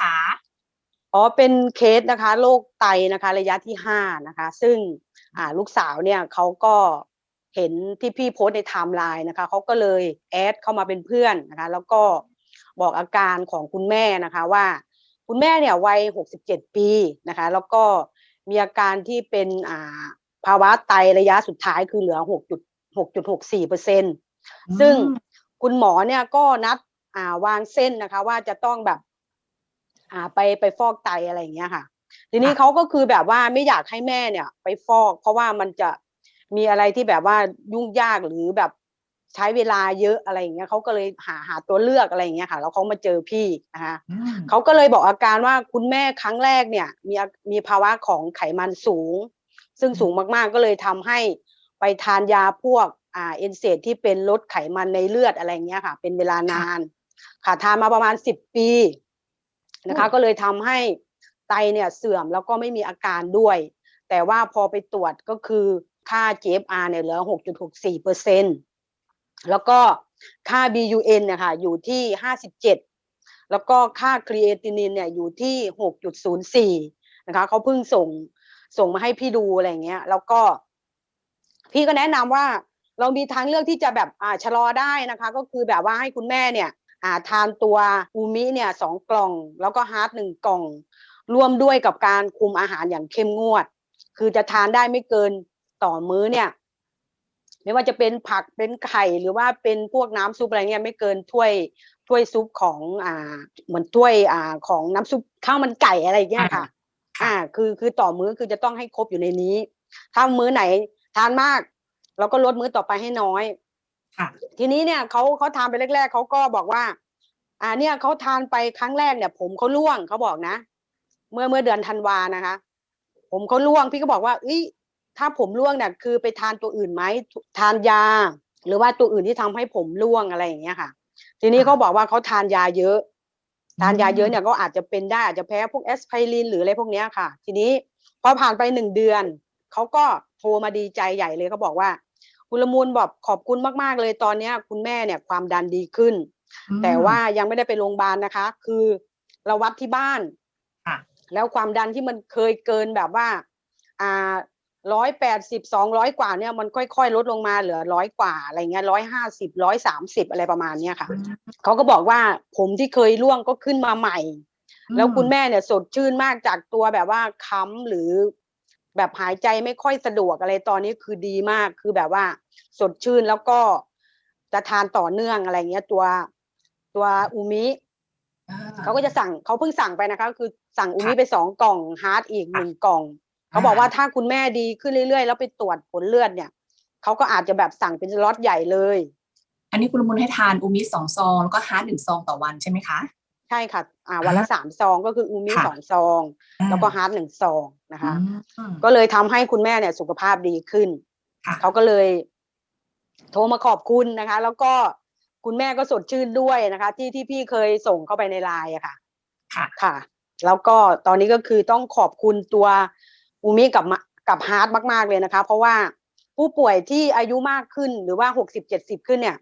คะอ๋อเป็นเคสนะคะโรคไตนะคะ ระยะที่ห้านะคะ ซึ่งอ่าลูกสาวเนี่ยเขาก็เห็นที่พี่โพสต์ในไทม์ไลน์นะคะเขาก็เลยแอดเข้ามาเป็นเพื่อนนะคะ แล้วก็บอกอาการของคุณแม่นะคะว่า คุณแม่เนี่ยวัยหกสิบเจ็ดปีนะคะ แล้วก็มีอาการที่เป็นอ่าภาวะไตระยะสุดท้ายคือเหลือหกจุดหกจุดหกสี่เปอร์เซ็นซึ่งคุณหมอเนี่ยก็นัดอ่าวางเส้นนะคะ ว่าจะต้องแบบ อ่าไปไปฟอกไตอะไรอย่างเงี้ยค่ะ ทีนี้ค่ะเขาก็คือแบบว่าไม่อยากให้แม่เนี่ย ไปฟอก เพราะว่ามันจะมีอะไรที่แบบว่ายุ่งยากหรือแบบใช้เวลาเยอะอะไรอย่างเงี้ยเขาก็เลยหาหาตัวเลือกอะไรอย่างเงี้ยค่ะแล้วเขามาเจอพี่นะคะอืมเขาก็เลยบอกอาการว่าคุณแม่ครั้งแรกเนี่ย มีอามีภาวะของไขมันสูง ซึ่งสูงมากๆก็เลยทำให้ไปทานยาพวกอ่าเอนเซดที่เป็นลดไขมันในเลือดอะไรอย่างเงี้ยค่ะ เป็นเวลานานค่ะทานมาประมาณสิบปี นะคะโอ้ก็เลยทำให้ไตเนี่ยเสื่อมแล้วก็ไม่มีอาการด้วย แต่ว่าพอไปตรวจก็คือค่า GFR เนี่ยเหลือ 6.64เปอร์เซ็นแล้วก็ค่า BUN เนี่ยค่ะอยู่ที่ 57 แล้วก็ค่าครีเอตินินเนี่ยอยู่ที่ 6.04 นะคะเขาเพิ่งส่งส่งมาให้พี่ดูอะไรอย่างเงี้ย แล้วก็พี่ก็แนะนำว่าเรามีทางเลือกที่จะแบบอ่าชะลอได้นะคะ ก็คือแบบว่าให้คุณแม่เนี่ย อ่าทานตัวอูมิเนี่ยสองกล่อง แล้วก็ฮาร์ดหนึ่งกล่อง ร่วมด้วยกับการคุมอาหารอย่างเข้มงวด คือจะทานได้ไม่เกินต่อมื้อเนี่ย ไม่ว่าจะเป็นผักเป็นไข่หรือว่าเป็นพวกน้ำซุปอะไรเงี้ยไม่เกินถ้วยถ้วยซุปของอ่าเหมือนถ้วยอ่าของน้ำซุปข้าวมันไก่อะไรอย่างเงี้ยค่ะ อ่า คือคือต่อมื้อคือจะต้องให้ครบอยู่ในนี้ ถ้ามื้อไหนทานมากเราก็ลดมื้อต่อไปให้น้อยค่ะ ทีนี้เนี่ยเขาเขาทานไปแรก ๆเขาก็บอกว่า อ่าเนี่ยเขาทานไปครั้งแรกเนี่ย ผมเขาร่วงเขาบอกนะ เมื่อเมื่อเดือนธันวานะคะ ผมเขาร่วงพี่ก็บอกว่าเอ้ยถ้าผมร่วงเนี่ยคือไปทานตัวอื่นไหมทานยา หรือว่าตัวอื่นที่ทำให้ผมร่วงอะไรอย่างเงี้ยค่ะ ทีนี้ค่ะเขาบอกว่าเขาทานยาเยอะ ทานยาเยอะอืมเนี่ยก็อาจจะเป็นได้อาจจะแพ้พวกแอสไพรินหรืออะไรพวกเนี้ยค่ะ ทีนี้พอผ่านไปหนึ่งเดือนเขาก็โทรมาดีใจใหญ่เลยเขาบอกว่า คุณละมุนบอกขอบคุณมากๆเลยตอนเนี้ยคุณแม่เนี่ยความดันดีขึ้นอืมแต่ว่ายังไม่ได้ไปโรงพยาบาลนะคะ คือเราวัดที่บ้านค่ะแล้วความดันที่มันเคยเกินแบบว่า อ่าร้อยแปดสิบสองร้อยกว่าเนี่ยมันค่อยๆ ลดลงมาเหลือร้อยกว่าอะไรเงี้ยร้อยห้าสิบร้อยสามสิบอะไรประมาณเนี้ยค่ะเขาก็บอกว่าผมที่เคยร่วงก็ขึ้นมาใหม่ แล้วคุณแม่เนี่ยสดชื่นมากจากตัวแบบว่าค้ำหรือ แบบหายใจไม่ค่อยสะดวกอะไรตอนนี้คือดีมากคือแบบว่าสดชื่นแล้วก็จะทานต่อเนื่องอะไรเงี้ยตัวตัวอูมิอ่าเขาก็จะสั่งเขาเพิ่งสั่งไปนะคะคือสั่งอูมิค่ะไปสองกล่องฮาร์ดอีกหนึ่งกล่องเขาบอกว่าถ้าคุณแม่ดีขึ้นเรื่อยๆ แล้วไปตรวจผลเลือดเนี่ยเขาก็อาจจะแบบสั่งเป็นล็อตใหญ่เลย อันนี้คุณละมุนให้ทานอูมิสองซองแล้วก็ฮาร์ดหนึ่งซองต่อวันใช่ไหมคะ ใช่ค่ะอ่าวันละอ่าสามซองก็คืออูมิค่ะสองซอง แล้วก็ฮาร์ดหนึ่งซองนะคะอืมก็เลยทำให้คุณแม่เนี่ยสุขภาพดีขึ้นค่ะเขาก็เลย โทรมาขอบคุณนะคะ แล้วก็คุณแม่ก็สดชื่นด้วยนะคะ ที่ที่พี่เคยส่งเข้าไปในไลน์อะค่ะ ค่ะค่ะแล้วก็ตอนนี้ก็คือต้องขอบคุณตัวอูมิกับมะกับฮาร์ดมากๆเลยนะคะ เพราะว่าผู้ป่วยที่อายุมากขึ้นหรือว่าหกสิบเจ็ดสิบขึ้นเนี่ย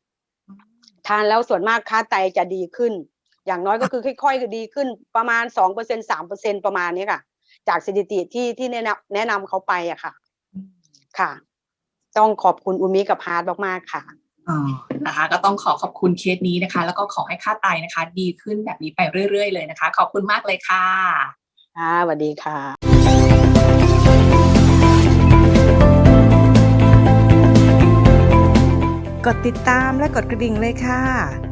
ทานแล้วส่วนมากค่าไตจะดีขึ้น อย่างน้อยก็คือค่อยๆดีขึ้นประมาณสองเปอร์เซ็นสามเปอร์เซ็นประมาณนี้ค่ะ จากสถิติที่ที่แนะนำแนะนำเขาไปอะค่ะอืมค่ะ ต้องขอบคุณอูมิกับฮาร์ดมากๆค่ะอ๋อนะคะ ก็ต้องขอขอบคุณเคสนี้นะคะ แล้วก็ขอให้ค่าไตนะคะ ดีขึ้นแบบนี้ไปเรื่อยๆเลยนะคะ ขอบคุณมากเลยค่ะค่ะสวัสดีค่ะกดติดตามและกดกระดิ่งเลยค่ะ